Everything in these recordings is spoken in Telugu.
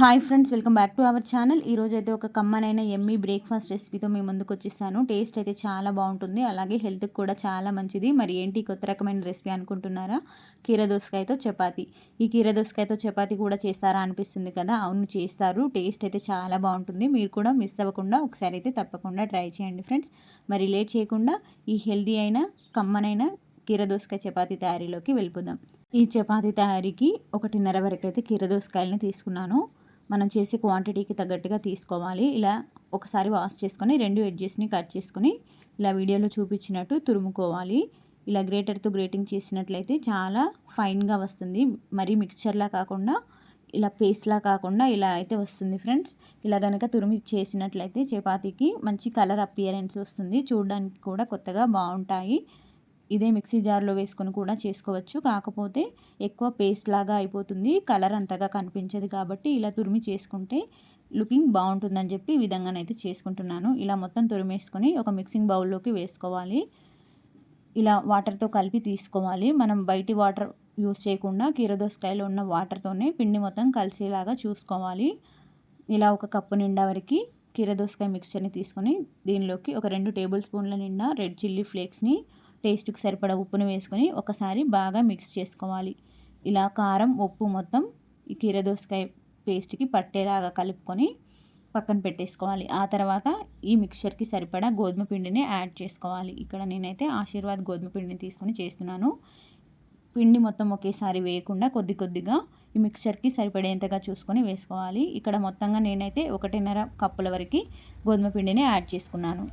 Hi friends welcome back to our channel ఈరోజు అయితే ఒక కమ్మనైన ఎమ్మీ బ్రేక్ఫాస్ట్ రెసిపీతో మీ ముందుకు వచ్చేసాను. టేస్ట్ అయితే చాలా బాగుంటుంది. అలాగే హెల్త్కి కూడా చాలా మంచిది. మరి ఏంటి కొత్త రకమైన రెసిపీ అనుకుంటున్నారా? కీర దోసకాయతో చపాతి. ఈ కీర దోసకాయతో చపాతీ కూడా చేస్తారా అనిపిస్తుంది కదా? అవును చేస్తారు. టేస్ట్ అయితే చాలా బాగుంటుంది. మీరు కూడా మిస్ అవ్వకుండా ఒకసారి అయితే తప్పకుండా ట్రై చేయండి ఫ్రెండ్స్ మరి లేట్ చేయకుండా ఈ హెల్దీ అయిన కమ్మనైన కీర దోసకాయ చపాతి తయారీలోకి వెళ్ళిపోదాం. ఈ చపాతీ తయారీకి ఒకటిన్నర వరకు అయితే కీర దోసకాయలని తీసుకున్నాను. మనం చేసే క్వాంటిటీకి తగ్గట్టుగా తీసుకోవాలి. ఇలా ఒకసారి వాష్ చేసుకొని రెండు ఎడ్జెస్ని కట్ చేసుకొని ఇలా వీడియోలో చూపించినట్టు తురుముకోవాలి. ఇలా గ్రేటర్తో గ్రేటింగ్ చేసినట్లయితే చాలా ఫైన్గా వస్తుంది. మరీ మిక్చర్లా కాకుండా ఇలా పేస్ట్లా కాకుండా ఇలా అయితే వస్తుంది ఫ్రెండ్స్ ఇలా కనుక తురిమి చేసినట్లయితే చపాతీకి మంచి కలర్ అపియరెన్స్ వస్తుంది. చూడడానికి కూడా కొత్తగా బాగుంటాయి. ఇదే మిక్సీ జార్లో వేసుకొని కూడా చేసుకోవచ్చు. కాకపోతే ఎక్కువ పేస్ట్ లాగా అయిపోతుంది. కలర్ అంతగా కనిపించదు కాబట్టి ఇలా తురిమి చేసుకుంటే లుకింగ్ బాగుంటుందని చెప్పి ఈ విధంగానైతే చేసుకుంటున్నాను. ఇలా మొత్తం తురిమేసుకొని ఒక మిక్సింగ్ బౌల్లోకి వేసుకోవాలి. ఇలా వాటర్తో కలిపి తీసుకోవాలి. మనం బయటి వాటర్ యూస్ చేయకుండా కీరదోసకాయలో ఉన్న వాటర్తోనే పిండి మొత్తం కలిసేలాగా చూసుకోవాలి. ఇలా ఒక కప్పు నిండా వరకు కీరదోసకాయ మిక్స్చర్ని తీసుకొని దీనిలోకి ఒక రెండు టేబుల్ స్పూన్ల నిండా రెడ్ చిల్లీ ఫ్లేక్స్ని టేస్ట్కి సరిపడా ఉప్పును వేసుకొని ఒకసారి బాగా మిక్స్ చేసుకోవాలి. ఇలా కారం ఉప్పు మొత్తం ఈ కీరదోసకాయ పేస్ట్కి పట్టేలాగా కలుపుకొని పక్కన పెట్టేసుకోవాలి. ఆ తర్వాత ఈ మిక్చర్కి సరిపడా గోధుమ పిండిని యాడ్ చేసుకోవాలి. ఇక్కడ నేనైతే ఆశీర్వాద్ గోధుమ పిండిని తీసుకొని చేస్తున్నాను. పిండి మొత్తం ఒకేసారి వేయకుండా కొద్ది కొద్దిగా ఈ మిక్చర్కి సరిపడేంతగా చూసుకొని వేసుకోవాలి. ఇక్కడ మొత్తంగా నేనైతే ఒకటిన్నర కప్పుల వరకు గోధుమ పిండిని యాడ్ చేసుకున్నాను.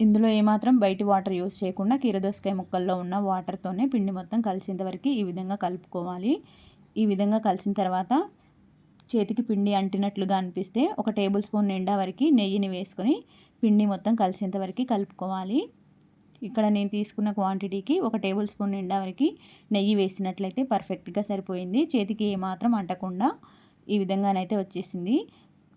ఇందులో ఏమాత్రం బయటి వాటర్ యూస్ చేయకుండా కీరదోసకాయ ముక్కల్లో ఉన్న వాటర్తోనే పిండి మొత్తం కలిసేంత వరకు ఈ విధంగా కలుపుకోవాలి. ఈ విధంగా కలిసిన తర్వాత చేతికి పిండి అంటినట్లుగా అనిపిస్తే ఒక టేబుల్ స్పూన్ నిండా వరకు నెయ్యిని వేసుకొని పిండి మొత్తం కలిసేంత వరకు కలుపుకోవాలి. ఇక్కడ నేను తీసుకున్న క్వాంటిటీకి ఒక టేబుల్ స్పూన్ నిండా వరకు నెయ్యి వేసినట్లయితే పర్ఫెక్ట్గా సరిపోయింది. చేతికి ఏమాత్రం అంటకుండా ఈ విధంగానైతే వచ్చేసింది.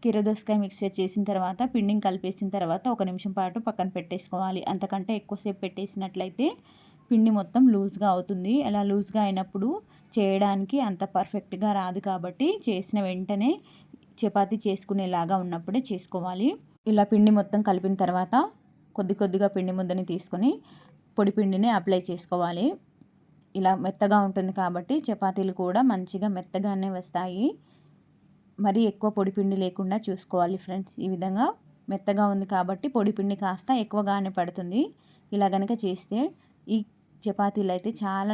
కీరదోసకాయ మిక్స్చర్ చేసిన తర్వాత పిండిని కలిపేసిన తర్వాత ఒక నిమిషం పాటు పక్కన పెట్టేసుకోవాలి. అంతకంటే ఎక్కువసేపు పెట్టేసినట్లయితే పిండి మొత్తం లూజ్గా అవుతుంది. అలా లూజ్గా అయినప్పుడు చేయడానికి అంత పర్ఫెక్ట్గా రాదు కాబట్టి చేసిన వెంటనే చపాతీ చేసుకునేలాగా ఉన్నప్పుడే చేసుకోవాలి. ఇలా పిండి మొత్తం కలిపిన తర్వాత కొద్ది కొద్దిగా పిండి ముద్దని తీసుకొని పొడి పిండిని అప్లై చేసుకోవాలి. ఇలా మెత్తగా ఉంటుంది కాబట్టి చపాతీలు కూడా మంచిగా మెత్తగానే వస్తాయి. మరీ ఎక్కువ పొడిపిండి లేకుండా చూసుకోవాలి ఫ్రెండ్స్. ఈ విధంగా మెత్తగా ఉంది కాబట్టి పొడిపిండి కాస్త ఎక్కువగానే పడుతుంది. ఇలా కనుక చేస్తే ఈ చపాతీలు అయితే చాలా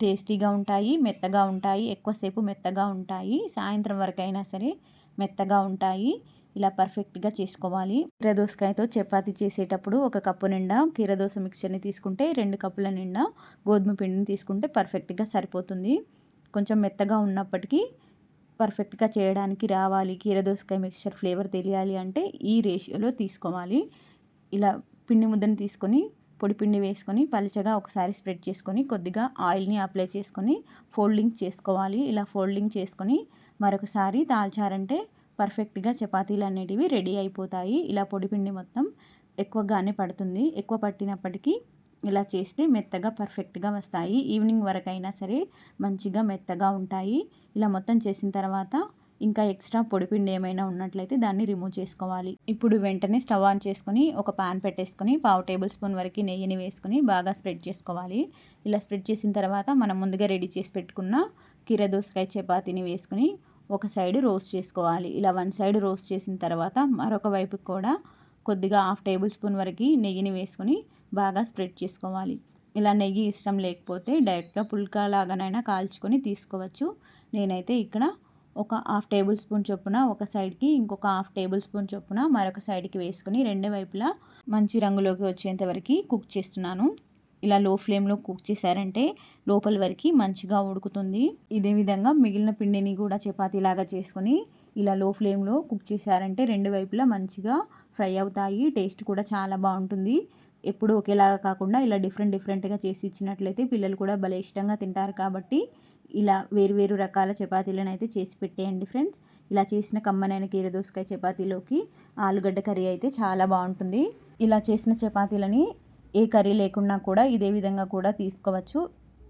టేస్టీగా ఉంటాయి మెత్తగా ఉంటాయి ఎక్కువసేపు మెత్తగా ఉంటాయి సాయంత్రం వరకు అయినా సరే మెత్తగా ఉంటాయి. ఇలా పర్ఫెక్ట్గా చేసుకోవాలి. కీరదోసకాయతో చపాతీ చేసేటప్పుడు ఒక కప్పు నిండా కీరదోస మిక్చర్ని తీసుకుంటే రెండు కప్పుల నిండా గోధుమ పిండిని తీసుకుంటే పర్ఫెక్ట్గా సరిపోతుంది. కొంచెం మెత్తగా ఉన్నప్పటికీ పర్ఫెక్ట్గా చేయడానికి రావాలి. కీరదోసకాయ మిక్చర్ ఫ్లేవర్ తెలియాలి అంటే ఈ రేషియోలో తీసుకోవాలి. ఇలా పిండి ముద్దను తీసుకొని పొడి పిండి వేసుకొని పలుచగా ఒకసారి స్ప్రెడ్ చేసుకొని కొద్దిగా ఆయిల్ని అప్లై చేసుకొని ఫోల్డింగ్ చేసుకోవాలి. ఇలా ఫోల్డింగ్ చేసుకొని మరొకసారి దాల్చారంటే పర్ఫెక్ట్గా చపాతీలు అనేటివి రెడీ అయిపోతాయి. ఇలా పొడి పిండి మొత్తం ఎక్కువగానే పడుతుంది. ఎక్కువ పట్టినప్పటికీ ఇలా చేస్తే మెత్తగా పర్ఫెక్ట్గా వస్తాయి. ఈవినింగ్ వరకు అయినా సరే మంచిగా మెత్తగా ఉంటాయి. ఇలా మొత్తం చేసిన తర్వాత ఇంకా ఎక్స్ట్రా పొడిపిండి ఏమైనా ఉన్నట్లయితే దాన్ని రిమూవ్ చేసుకోవాలి. ఇప్పుడు వెంటనే స్టవ్ ఆన్ చేసుకొని ఒక పాన్ పెట్టేసుకొని పావు టేబుల్ స్పూన్ వరకు నెయ్యిని వేసుకొని బాగా స్ప్రెడ్ చేసుకోవాలి. ఇలా స్ప్రెడ్ చేసిన తర్వాత మనం ముందుగా రెడీ చేసి పెట్టుకున్న కీర దోసకాయ చపాతీని వేసుకొని ఒక సైడ్ రోస్ట్ చేసుకోవాలి. ఇలా వన్ సైడ్ రోస్ట్ చేసిన తర్వాత మరొక వైపు కూడా కొద్దిగా హాఫ్ టేబుల్ స్పూన్ వరకు నెయ్యిని వేసుకొని బాగా స్ప్రెడ్ చేసుకోవాలి. ఇలా నెయ్యి ఇష్టం లేకపోతే డైరెక్ట్గా పుల్కా లాగానైనా కాల్చుకొని తీసుకోవచ్చు. నేనైతే ఇక్కడ ఒక హాఫ్ టేబుల్ స్పూన్ చొప్పున ఒక సైడ్కి ఇంకొక హాఫ్ టేబుల్ స్పూన్ చొప్పున మరొక సైడ్కి వేసుకొని రెండు వైపులా మంచి రంగులోకి వచ్చేంత వరకు కుక్ చేస్తున్నాను. ఇలా లో ఫ్లేమ్లో కుక్ చేశారంటే లోపల వరకు మంచిగా ఉడుకుతుంది. ఇదే విధంగా మిగిలిన పిండిని కూడా చపాతీలాగా చేసుకొని ఇలా లో ఫ్లేమ్లో కుక్ చేశారంటే రెండు వైపులా మంచిగా ఫ్రై అవుతాయి. టేస్ట్ కూడా చాలా బాగుంటుంది. ఎప్పుడు ఒకేలాగా కాకుండా ఇలా డిఫరెంట్ డిఫరెంట్గా చేసి ఇచ్చినట్లయితే పిల్లలు కూడా భలే ఇష్టంగా తింటారు కాబట్టి ఇలా వేరు వేరు రకాల చపాతీలను అయితే చేసి పెట్టేయండి ఫ్రెండ్స్. ఇలా చేసిన కమ్మనైన కీర దోసకాయ చపాతీలోకి ఆలుగడ్డ కర్రీ అయితే చాలా బాగుంటుంది. ఇలా చేసిన చపాతీలని ఏ కర్రీ లేకున్నా కూడా ఇదే విధంగా కూడా తీసుకోవచ్చు.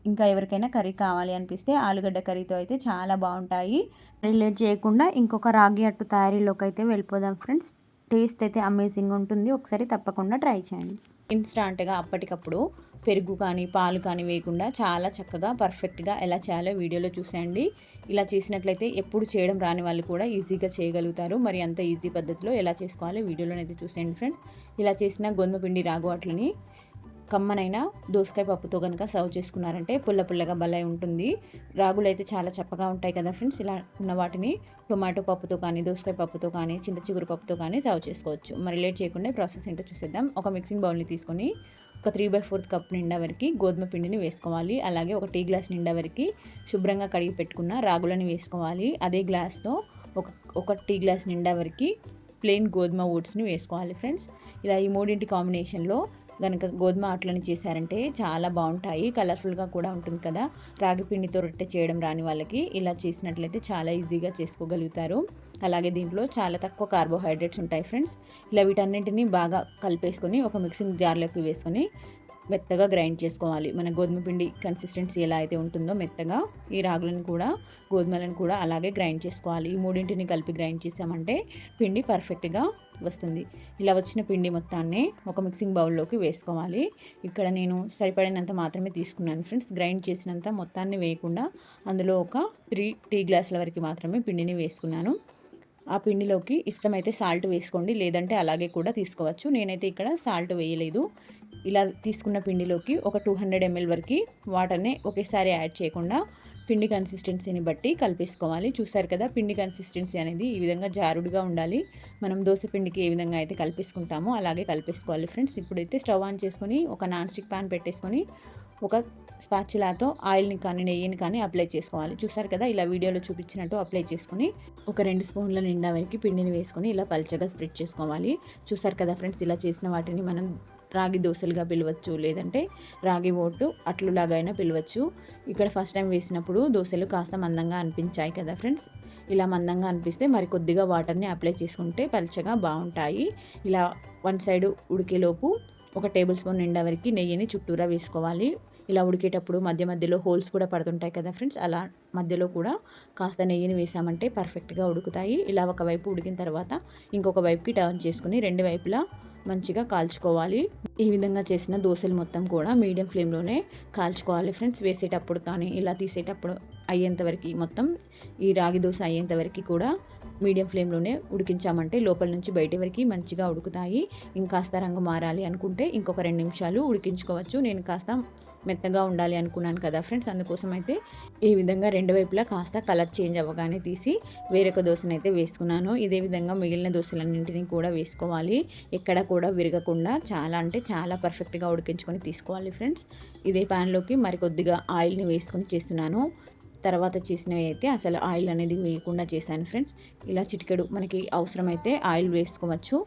ఇంకా ఎవరికైనా కర్రీ కావాలి అనిపిస్తే ఆలుగడ్డ కర్రీతో అయితే చాలా బాగుంటాయి. రిలేట్ చేయకుండా ఇంకొక రాగి అట్టు తయారీలోకి అయితే వెళ్ళిపోదాం ఫ్రెండ్స్. టేస్ట్ అయితే అమేజింగ్ ఉంటుంది. ఒకసారి తప్పకుండా ట్రై చేయండి. ఇన్స్టాంట్గా అప్పటికప్పుడు పెరుగు కానీ పాలు కానీ వేయకుండా చాలా చక్కగా పర్ఫెక్ట్గా ఎలా చేయాలో వీడియోలో చూసేయండి. ఇలా చేసినట్లయితే ఎప్పుడు చేయడం రాని వాళ్ళు కూడా ఈజీగా చేయగలుగుతారు. మరి అంత ఈజీ పద్ధతిలో ఎలా చేసుకోవాలో వీడియోలోనైతే చూసేయండి ఫ్రెండ్స్. ఇలా చేసిన గోధుమ పిండి రాగు అట్లని కమ్మనైనా దోసకాయ పప్పుతో కనుక సర్వ్ చేసుకున్నారంటే పుల్ల పుల్లగా భలే ఉంటుంది. రాగులు అయితే చాలా చప్పగా ఉంటాయి కదా ఫ్రెండ్స్ ఇలా ఉన్న వాటిని టొమాటో పప్పుతో కానీ దోసకాయ పప్పుతో కానీ చింత చిగురు పప్పుతో కానీ సర్వ్ చేసుకోవచ్చు. మరి లేట్ చేయకుండా ప్రాసెస్ ఏంటో చూసేద్దాం. ఒక మిక్సింగ్ బౌల్ని తీసుకొని ఒక త్రీ బై ఫోర్త్ కప్ నిండా వరకు గోధుమ పిండిని వేసుకోవాలి. అలాగే ఒక టీ గ్లాస్ నిండా వరకు శుభ్రంగా కడిగి పెట్టుకున్న రాగులని వేసుకోవాలి. అదే గ్లాస్తో ఒక ఒక టీ గ్లాస్ నిండా వరకు ప్లెయిన్ గోధుమ ఓట్స్ని వేసుకోవాలి ఫ్రెండ్స్. ఇలా ఈ మూడింటి కాంబినేషన్లో కనుక గోధుమ ఆటలను చేశారంటే చాలా బాగుంటాయి కలర్ఫుల్గా కూడా ఉంటుంది కదా. రాగి పిండితో రొట్టె చేయడం రాని వాళ్ళకి ఇలా చేసినట్లయితే చాలా ఈజీగా చేసుకోగలుగుతారు. అలాగే దీంట్లో చాలా తక్కువ కార్బోహైడ్రేట్స్ ఉంటాయి ఫ్రెండ్స్. ఇలా వీటన్నింటినీ బాగా కలిపేసుకొని ఒక మిక్సింగ్ జార్లోకి వేసుకొని మెత్తగా గ్రైండ్ చేసుకోవాలి. మన గోధుమ పిండి కన్సిస్టెన్సీ ఎలా అయితే ఉంటుందో మెత్తగా ఈ రాగులను కూడా గోధుమలను కూడా అలాగే గ్రైండ్ చేసుకోవాలి. ఈ మూడింటిని కలిపి గ్రైండ్ చేసామంటే పిండి పర్ఫెక్ట్గా వస్తుంది. ఇలా వచ్చిన పిండి మొత్తాన్ని ఒక మిక్సింగ్ బౌల్లోకి వేసుకోవాలి. ఇక్కడ నేను సరిపడినంత మాత్రమే తీసుకున్నాను ఫ్రెండ్స్. గ్రైండ్ చేసినంత మొత్తాన్ని వేయకుండా అందులో ఒక త్రీ టీ గ్లాసుల వరకు మాత్రమే పిండిని వేసుకున్నాను. ఆ పిండిలోకి ఇష్టమైతే సాల్ట్ వేసుకోండి. లేదంటే అలాగే కూడా తీసుకోవచ్చు. నేనైతే ఇక్కడ సాల్ట్ వేయలేదు. ఇలా తీసుకున్న పిండిలోకి ఒక టూ హండ్రెడ్ ఎంఎల్ వరకు వాటర్ని ఒకేసారి యాడ్ చేయకుండా పిండి కన్సిస్టెన్సీని బట్టి కలిపేసుకోవాలి. చూసారు కదా పిండి కన్సిస్టెన్సీ అనేది ఈ విధంగా జారుడుగా ఉండాలి. మనం దోశ పిండికి ఏ విధంగా అయితే కలిపేసుకుంటామో అలాగే కలిపేసుకోవాలి ఫ్రెండ్స్. ఇప్పుడైతే స్టవ్ ఆన్ చేసుకొని ఒక నాన్ స్టిక్ ప్యాన్ పెట్టేసుకొని ఒక స్పాచులాతో ఆయిల్ని కానీ నెయ్యిని కానీ అప్లై చేసుకోవాలి. చూసారు కదా ఇలా వీడియోలో చూపించినట్టు అప్లై చేసుకుని ఒక రెండు స్పూన్ల నిండా వరకు పిండిని వేసుకొని ఇలా పల్చగా స్ప్రెడ్ చేసుకోవాలి. చూసారు కదా ఫ్రెండ్స్ ఇలా చేసిన వాటిని మనం రాగి దోశలుగా పిలవచ్చు లేదంటే రాగి ఓటు అట్లులాగైనా పిలవచ్చు. ఇక్కడ ఫస్ట్ టైం వేసినప్పుడు దోశలు కాస్త మందంగా అనిపించాయి కదా ఫ్రెండ్స్ ఇలా మందంగా అనిపిస్తే మరి కొద్దిగా వాటర్ని అప్లై చేసుకుంటే పలచగా బాగుంటాయి. ఇలా వన్ సైడ్ ఉడికేలోపు ఒక టేబుల్ స్పూన్ నిండా వరకు నెయ్యిని చుట్టూరా వేసుకోవాలి. ఇలా ఉడికేటప్పుడు మధ్య మధ్యలో హోల్స్ కూడా పడుతుంటాయి కదా ఫ్రెండ్స్ అలా మధ్యలో కూడా కాస్త నెయ్యిని వేసామంటే పర్ఫెక్ట్గా ఉడుకుతాయి. ఇలా ఒకవైపు ఉడికిన తర్వాత ఇంకొక వైపుకి టర్న్ చేసుకుని రెండు వైపులా మంచిగా కాల్చుకోవాలి. ఈ విధంగా చేసిన దోశలు మొత్తం కూడా మీడియం ఫ్లేమ్లోనే కాల్చుకోవాలి ఫ్రెండ్స్. వేసేటప్పుడు కానీ ఇలా తీసేటప్పుడు అయ్యేంతవరకు మొత్తం ఈ రాగి దోశ అయ్యేంతవరకు కూడా మీడియం ఫ్లేమ్లోనే ఉడికించామంటే లోపల నుంచి బయట వరకు మంచిగా ఉడుకుతాయి. ఇంకాస్త రంగు మారాలి అనుకుంటే ఇంకొక రెండు నిమిషాలు ఉడికించుకోవచ్చు. నేను కాస్త మెత్తగా ఉండాలి అనుకున్నాను కదా ఫ్రెండ్స్. అందుకోసం అయితే ఈ విధంగా రెండు వైపులా కాస్త కలర్ చేంజ్ అవ్వగానే తీసి వేరొక దోశనైతే వేసుకున్నాను. ఇదే విధంగా మిగిలిన దోశలన్నింటినీ కూడా వేసుకోవాలి. ఎక్కడ కూడా విరగకుండా చాలా అంటే చాలా పర్ఫెక్ట్గా ఉడికించుకొని తీసుకోవాలి ఫ్రెండ్స్. ఇదే ప్యాన్లోకి మరికొద్దిగా ఆయిల్ని వేసుకొని చేస్తున్నాను. తర్వాత చేసినవి అయితే అసలు ఆయిల్ అనేది వేయకుండా చేశాను ఫ్రెండ్స్. ఇలా చిటికెడు మనకి అవసరమైతే ఆయిల్ వేసుకోవచ్చు.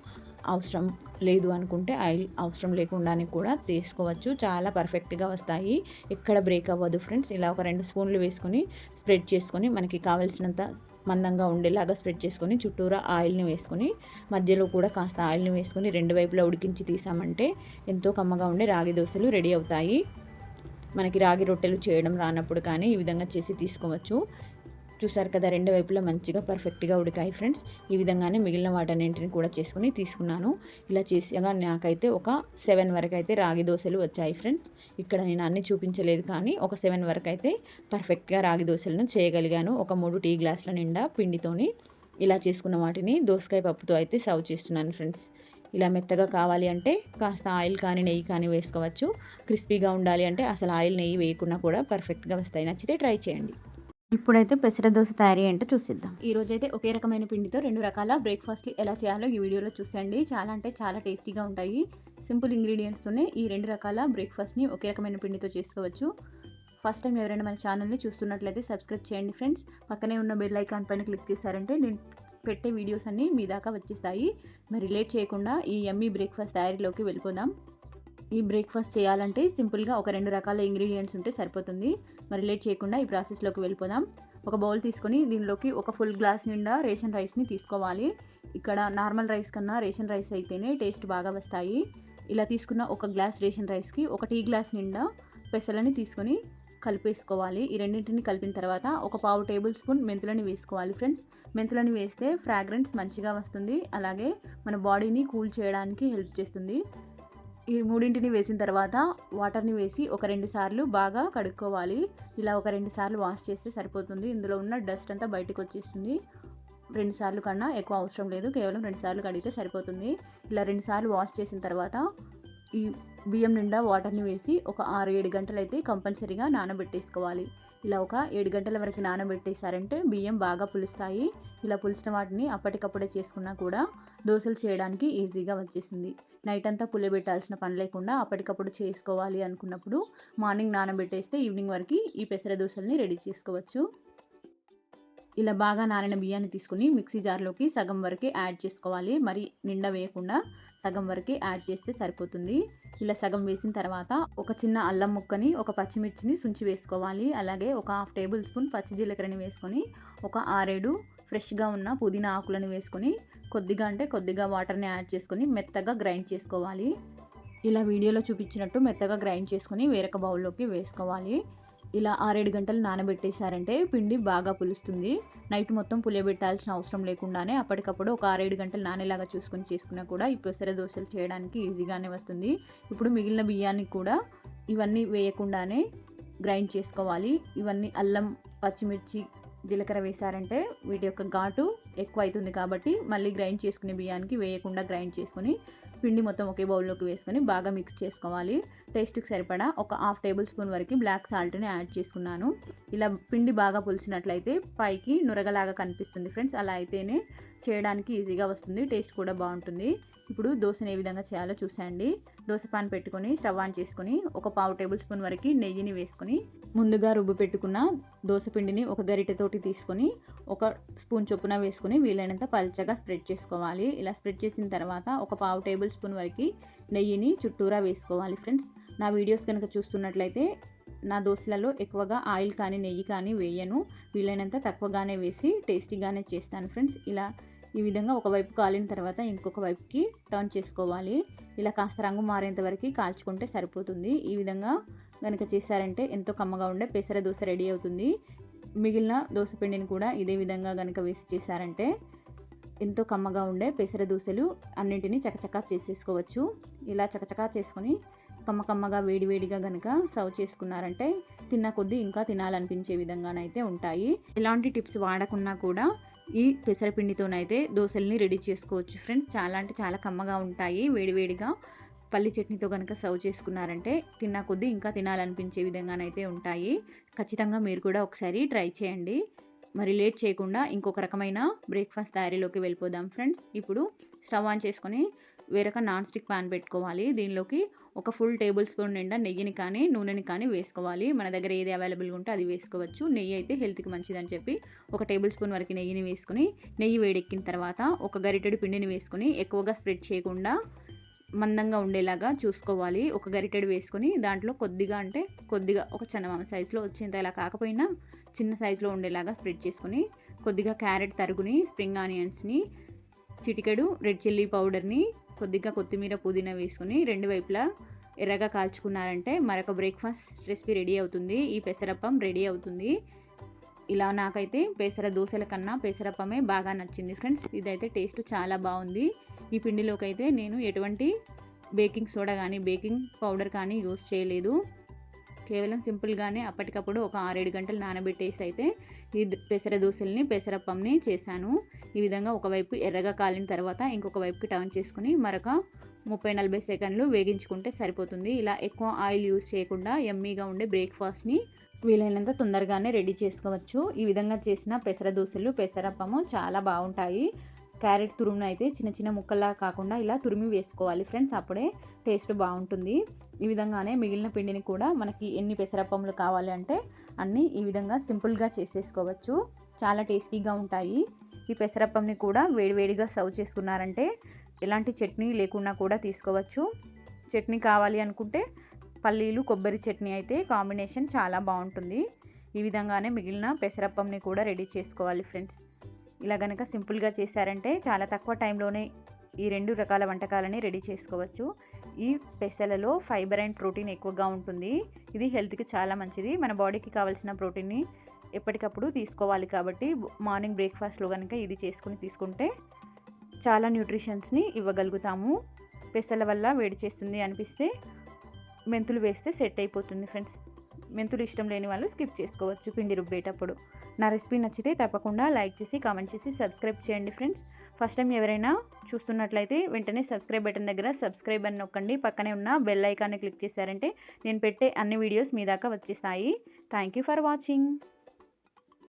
అవసరం లేదు అనుకుంటే ఆయిల్ అవసరం లేకుండానే కూడా తీసుకోవచ్చు. చాలా పర్ఫెక్ట్గా వస్తాయి. ఎక్కడ బ్రేక్ అవ్వదు ఫ్రెండ్స్. ఇలా ఒక రెండు స్పూన్లు వేసుకొని స్ప్రెడ్ చేసుకొని మనకి కావాల్సినంత మందంగా ఉండేలాగా స్ప్రెడ్ చేసుకొని చుట్టూరా ఆయిల్ని వేసుకొని మధ్యలో కూడా కాస్త ఆయిల్ని వేసుకొని రెండు వైపులా ఉడికించి తీసామంటే ఎంతో కమ్మగా ఉండే రాగి దోశలు రెడీ అవుతాయి. మనకి రాగి రొట్టెలు చేయడం రానప్పుడు కానీ ఈ విధంగా చేసి తీసుకోవచ్చు. చూసారు కదా రెండు వైపులా మంచిగా పర్ఫెక్ట్గా ఉడికాయి ఫ్రెండ్స్. ఈ విధంగానే మిగిలిన వాటన్నింటిని కూడా చేసుకుని తీసుకున్నాను. ఇలా చేసాగా నాకైతే ఒక సెవెన్ వరకు అయితే రాగి దోశలు వచ్చాయి ఫ్రెండ్స్. ఇక్కడ నేను అన్ని చూపించలేదు కానీ ఒక సెవెన్ వరకు అయితే పర్ఫెక్ట్గా రాగి దోశలను చేయగలిగాను. ఒక మూడు టీ గ్లాసుల నిండా పిండితోని ఇలా చేసుకున్న వాటిని దోసకాయ పప్పుతో అయితే సర్వ్ చేస్తున్నాను ఫ్రెండ్స్. ఇలా మెత్తగా కావాలి అంటే కాస్త ఆయిల్ కానీ నెయ్యి కానీ వేసుకోవచ్చు. క్రిస్పీగా ఉండాలి అంటే అసలు ఆయిల్ నెయ్యి వేయకుండా కూడా పర్ఫెక్ట్గా వస్తాయి. నచ్చితే ట్రై చేయండి. ఇప్పుడైతే పెసర దోశ తయారీ ఏంటో చూసిద్దాం. ఈ రోజు అయితే ఒకే రకమైన పిండితో రెండు రకాల బ్రేక్ఫాస్ట్లు ఎలా చేయాలో ఈ వీడియోలో చూసేయండి. చాలా అంటే చాలా టేస్టీగా ఉంటాయి. సింపుల్ ఇంగ్రీడియంట్స్తోనే ఈ రెండు రకాల బ్రేక్ఫాస్ట్ని ఒకే రకమైన పిండితో చేసుకోవచ్చు. ఫస్ట్ టైం ఎవరైనా మన ఛానల్ని చూస్తున్నట్లయితే సబ్స్క్రైబ్ చేయండి ఫ్రెండ్స్. పక్కనే ఉన్న బెల్ ఐకాన్ పైన క్లిక్ చేశారంటే నేను పెట్టే వీడియోస్ అన్నీ మీ దాకా వచ్చేస్తాయి. మరి లేట్ చేయకుండా ఈ ఎమ్మీ బ్రేక్ఫాస్ట్ తయారీలోకి వెళ్ళిపోదాం. ఈ బ్రేక్ఫాస్ట్ చేయాలంటే సింపుల్గా ఒక రెండు రకాల ఇంగ్రీడియంట్స్ ఉంటే సరిపోతుంది. మరి లేట్ చేయకుండా ఈ ప్రాసెస్లోకి వెళ్ళిపోదాం. ఒక బౌల్ తీసుకొని దీనిలోకి ఒక ఫుల్ గ్లాస్ నిండా రేషన్ రైస్ని తీసుకోవాలి. ఇక్కడ నార్మల్ రైస్ కన్నా రేషన్ రైస్ అయితేనే టేస్ట్ బాగా వస్తాయి. ఇలా తీసుకున్న ఒక గ్లాస్ రేషన్ రైస్కి ఒక టీ గ్లాస్ నిండా పెసలని తీసుకొని కలిపేసుకోవాలి. ఈ రెండింటిని కలిపిన తర్వాత ఒక పావు టేబుల్ స్పూన్ మెంతులని వేసుకోవాలి ఫ్రెండ్స్. మెంతులని వేస్తే ఫ్రాగ్రెన్స్ మంచిగా వస్తుంది. అలాగే మన బాడీని కూల్ చేయడానికి హెల్ప్ చేస్తుంది. ఈ మూడింటిని వేసిన తర్వాత వాటర్ని వేసి ఒక రెండు సార్లు బాగా కడుక్కోవాలి. ఇలా ఒక రెండు సార్లు వాష్ చేస్తే సరిపోతుంది. ఇందులో ఉన్న డస్ట్ అంతా బయటకు వచ్చేస్తుంది. రెండు సార్లు కన్నా ఎక్కువ అవసరం లేదు. కేవలం రెండు సార్లు కడిగితే సరిపోతుంది. ఇలా రెండు సార్లు వాష్ చేసిన తర్వాత ఈ బియ్యం నిండా వాటర్ని వేసి ఒక ఆరు ఏడు గంటలు అయితే కంపల్సరీగా నానబెట్టేసుకోవాలి. ఇలా ఒక ఏడు గంటల వరకు నానబెట్టేశారంటే బియ్యం బాగా పులుస్తాయి. ఇలా పులిసిన వాటిని అప్పటికప్పుడే చేసుకున్నా కూడా దోశలు చేయడానికి ఈజీగా వచ్చేసింది. నైట్ అంతా పులియబెట్టాల్సిన పని లేకుండా అప్పటికప్పుడు చేసుకోవాలి అనుకున్నప్పుడు మార్నింగ్ నానబెట్టేస్తే ఈవినింగ్ వరకు ఈ పెసర దోశల్ని రెడీ చేసుకోవచ్చు. ఇలా బాగా నానిన బియ్యాన్ని తీసుకుని మిక్సీ జార్లోకి సగం వరకు యాడ్ చేసుకోవాలి. మరి నిండా వేయకుండా సగం వరకు యాడ్ చేస్తే సరిపోతుంది. ఇలా సగం వేసిన తర్వాత ఒక చిన్న అల్లం ముక్కని ఒక పచ్చిమిర్చిని సుంచి వేసుకోవాలి. అలాగే ఒక హాఫ్ టేబుల్ స్పూన్ పచ్చి జీలకర్రని వేసుకొని ఒక ఆరేడు ఫ్రెష్గా ఉన్న పుదీనా ఆకులను వేసుకొని కొద్దిగా అంటే కొద్దిగా వాటర్ని యాడ్ చేసుకొని మెత్తగా గ్రైండ్ చేసుకోవాలి. ఇలా వీడియోలో చూపించినట్టు మెత్తగా గ్రైండ్ చేసుకొని వేరొక బౌల్లోకి వేసుకోవాలి. ఇలా ఆరేడు గంటలు నానబెట్టేశారంటే పిండి బాగా పులుస్తుంది. నైట్ మొత్తం పులియబెట్టాల్సిన అవసరం లేకుండానే అప్పటికప్పుడు ఒక ఆరేడు గంటలు నానేలాగా చూసుకొని చేసుకున్నా కూడా ఈ పెసర దోశలు చేయడానికి ఈజీగానే వస్తుంది. ఇప్పుడు మిగిలిన బియ్యాన్ని కూడా ఇవన్నీ వేయకుండానే గ్రైండ్ చేసుకోవాలి. ఇవన్నీ అల్లం పచ్చిమిర్చి జీలకర్ర వేశారంటే వీటి యొక్క ఘాటు ఎక్కువ అవుతుంది కాబట్టి మళ్ళీ గ్రైండ్ చేసుకునే బియ్యానికి వేయకుండా గ్రైండ్ చేసుకుని పిండి మొత్తం ఒకే బౌల్లోకి వేసుకొని బాగా మిక్స్ చేసుకోవాలి. టేస్ట్కి సరిపడా ఒక హాఫ్ టేబుల్ స్పూన్ వరకు బ్లాక్ సాల్ట్ని యాడ్ చేసుకున్నాను. ఇలా పిండి బాగా పులిసినట్లయితే పైకి నురగలాగా కనిపిస్తుంది ఫ్రెండ్స్ అలా అయితేనే చేయడానికి ఈజీగా వస్తుంది టేస్ట్ కూడా బాగుంటుంది. ఇప్పుడు దోశను ఏ విధంగా చేయాలో చూసండి దోశ పాన్ పెట్టుకొని స్టవ్ ఆన్ చేసుకుని ఒక పావు టేబుల్ స్పూన్ వరకు నెయ్యిని వేసుకొని ముందుగా రుబ్బు పెట్టుకున్న దోశ పిండిని ఒక గరిటెతోటి తీసుకొని ఒక స్పూన్ చొప్పున వేసుకుని వీలైనంత పల్చగా స్ప్రెడ్ చేసుకోవాలి. ఇలా స్ప్రెడ్ చేసిన తర్వాత ఒక పావు టేబుల్ స్పూన్ వరకు నెయ్యిని చుట్టూరా వేసుకోవాలి ఫ్రెండ్స్. నా వీడియోస్ కనుక చూస్తున్నట్లయితే నా దోశలలో ఎక్కువగా ఆయిల్ కానీ నెయ్యి కానీ వేయను. వీలైనంత తక్కువగానే వేసి టేస్టీగానే చేస్తాను ఫ్రెండ్స్. ఇలా ఈ విధంగా ఒకవైపు కాలిన తర్వాత ఇంకొక వైపుకి టర్న్ చేసుకోవాలి. ఇలా కాస్త రంగు మారేంత వరకు కాల్చుకుంటే సరిపోతుంది. ఈ విధంగా కనుక చేశారంటే ఎంతో కమ్మగా ఉండే పెసర దోశ రెడీ అవుతుంది. మిగిలిన దోశ పిండిని కూడా ఇదే విధంగా కనుక వేసి చేశారంటే ఎంతో కమ్మగా ఉండే పెసర దోశలు అన్నింటినీ చకచకా చేసేసుకోవచ్చు. ఇలా చకచకా చేసుకొని కమ్మ కమ్మగా వేడివేడిగా కనుక సర్వ్ చేసుకున్నారంటే తిన్న కొద్దీ ఇంకా తినాలనిపించే విధంగానైతే ఉంటాయి. ఇలాంటి టిప్స్ వాడకున్నా కూడా ఈ పెసరపిండితోనైతే దోశల్ని రెడీ చేసుకోవచ్చు ఫ్రెండ్స్. చాలా అంటే చాలా కమ్మగా ఉంటాయి. వేడివేడిగా పల్లి చట్నీతో కనుక సర్వ్ చేసుకున్నారంటే తిన్న కొద్దీ ఇంకా తినాలనిపించే విధంగానైతే ఉంటాయి. ఖచ్చితంగా మీరు కూడా ఒకసారి ట్రై చేయండి. మరి లేట్ చేయకుండా ఇంకొక రకమైన బ్రేక్ఫాస్ట్ తయారీలోకి వెళ్ళిపోదాం ఫ్రెండ్స్. ఇప్పుడు స్టవ్ ఆన్ చేసుకొని వేరొక నాన్ స్టిక్ ప్యాన్ పెట్టుకోవాలి. దీనిలోకి ఒక ఫుల్ టేబుల్ స్పూన్ నిండా నెయ్యిని కానీ నూనెని కానీ వేసుకోవాలి. మన దగ్గర ఏది అవైలబుల్గా ఉంటే అది వేసుకోవచ్చు. నెయ్యి అయితే హెల్త్కి మంచిదని చెప్పి ఒక టేబుల్ స్పూన్ వరకు నెయ్యిని వేసుకుని నెయ్యి వేడెక్కిన తర్వాత ఒక గరిటెడు పిండిని వేసుకుని ఎక్కువగా స్ప్రెడ్ చేయకుండా మందంగా ఉండేలాగా చూసుకోవాలి. ఒక గరిటెడు వేసుకొని దాంట్లో కొద్దిగా అంటే కొద్దిగా ఒక చందమామ సైజులో వచ్చేంత ఇలా కాకపోయినా చిన్న సైజులో ఉండేలాగా స్ప్రెడ్ చేసుకొని కొద్దిగా క్యారెట్ తరుగుని స్ప్రింగ్ ఆనియన్స్ని చిటికెడు రెడ్ చిల్లీ పౌడర్ని కొద్దిగా కొత్తిమీర పుదీనా వేసుకుని రెండు వైపులా ఎర్రగా కాల్చుకున్నారంటే మరొక బ్రేక్ఫాస్ట్ రెసిపీ రెడీ అవుతుంది. ఈ పెసరప్పం రెడీ అవుతుంది. ఇలా నాకైతే పెసర దోశల కన్నా పెసరప్పమే బాగా నచ్చింది ఫ్రెండ్స్. ఇదైతే టేస్ట్ చాలా బాగుంది. ఈ పిండిలోకి అయితే నేను ఎటువంటి బేకింగ్ సోడా కానీ బేకింగ్ పౌడర్ కానీ యూస్ చేయలేదు. కేవలం సింపుల్గానే అప్పటికప్పుడు ఒక ఆరేడు గంటలు నానబెట్టేసి అయితే ఈ పెసర దోశల్ని పెసరప్పంని చేశాను. ఈ విధంగా ఒకవైపు ఎర్రగా కాలిన తర్వాత ఇంకొక వైపుకి టర్న్ చేసుకుని మరొక ముప్పై నలభై సెకండ్లు వేగించుకుంటే సరిపోతుంది. ఇలా ఎక్కువ ఆయిల్ యూజ్ చేయకుండా ఎమ్మీగా ఉండే బ్రేక్ఫాస్ట్ని వీలైనంత తొందరగానే రెడీ చేసుకోవచ్చు. ఈ విధంగా చేసిన పెసర దోశలు పెసరప్పము చాలా బాగుంటాయి. క్యారెట్ తురుమును అయితే చిన్న చిన్న ముక్కల్లా కాకుండా ఇలా తురిమి వేసుకోవాలి ఫ్రెండ్స్. అప్పుడే టేస్ట్ బాగుంటుంది. ఈ విధంగానే మిగిలిన పిండిని కూడా మనకి ఎన్ని పెసరప్పములు కావాలి అంటే అన్నీ ఈ విధంగా సింపుల్గా చేసేసుకోవచ్చు. చాలా టేస్టీగా ఉంటాయి. ఈ పెసరప్పంని కూడా వేడివేడిగా సర్వ్ చేసుకున్నారంటే ఎలాంటి చట్నీ లేకుండా కూడా తీసుకోవచ్చు. చట్నీ కావాలి అనుకుంటే పల్లీలు కొబ్బరి చట్నీ అయితే కాంబినేషన్ చాలా బాగుంటుంది. ఈ విధంగానే మిగిలిన పెసరప్పంని కూడా రెడీ చేసుకోవాలి ఫ్రెండ్స్. ఇలా గనక సింపుల్గా చేశారంటే చాలా తక్కువ టైంలోనే ఈ రెండు రకాల వంటకాలని రెడీ చేసుకోవచ్చు. ఈ పెసలలో ఫైబర్ అండ్ ప్రోటీన్ ఎక్కువగా ఉంటుంది. ఇది హెల్త్కి చాలా మంచిది. మన బాడీకి కావాల్సిన ప్రోటీన్ని ఎప్పటికప్పుడు తీసుకోవాలి కాబట్టి మార్నింగ్ బ్రేక్ఫాస్ట్లో కనుక ఇది చేసుకుని తీసుకుంటే చాలా న్యూట్రిషన్స్ని ఇవ్వగలుగుతాము. పెసల వల్ల వేడి చేస్తుంది అనిపిస్తే మెంతులు వేస్తే సెట్ అయిపోతుంది ఫ్రెండ్స్. మెంతులు ఇష్టం లేని వాళ్ళు స్కిప్ చేసుకోవచ్చు పిండి రుబ్బేటప్పుడు. నా రెసిపీ నచ్చితే తప్పకుండా లైక్ చేసి కామెంట్ చేసి సబ్స్క్రైబ్ చేయండి ఫ్రెండ్స్. ఫస్ట్ టైం ఎవరైనా చూస్తున్నట్లయితే వెంటనే సబ్స్క్రైబ్ బటన్ దగ్గర సబ్స్క్రైబ్ అని నొక్కండి. పక్కనే ఉన్న బెల్ ఐకాన్ని క్లిక్ చేశారంటే నేను పెట్టే అన్ని వీడియోస్ మీ దాకా వచ్చేస్తాయి. Thank you for watching.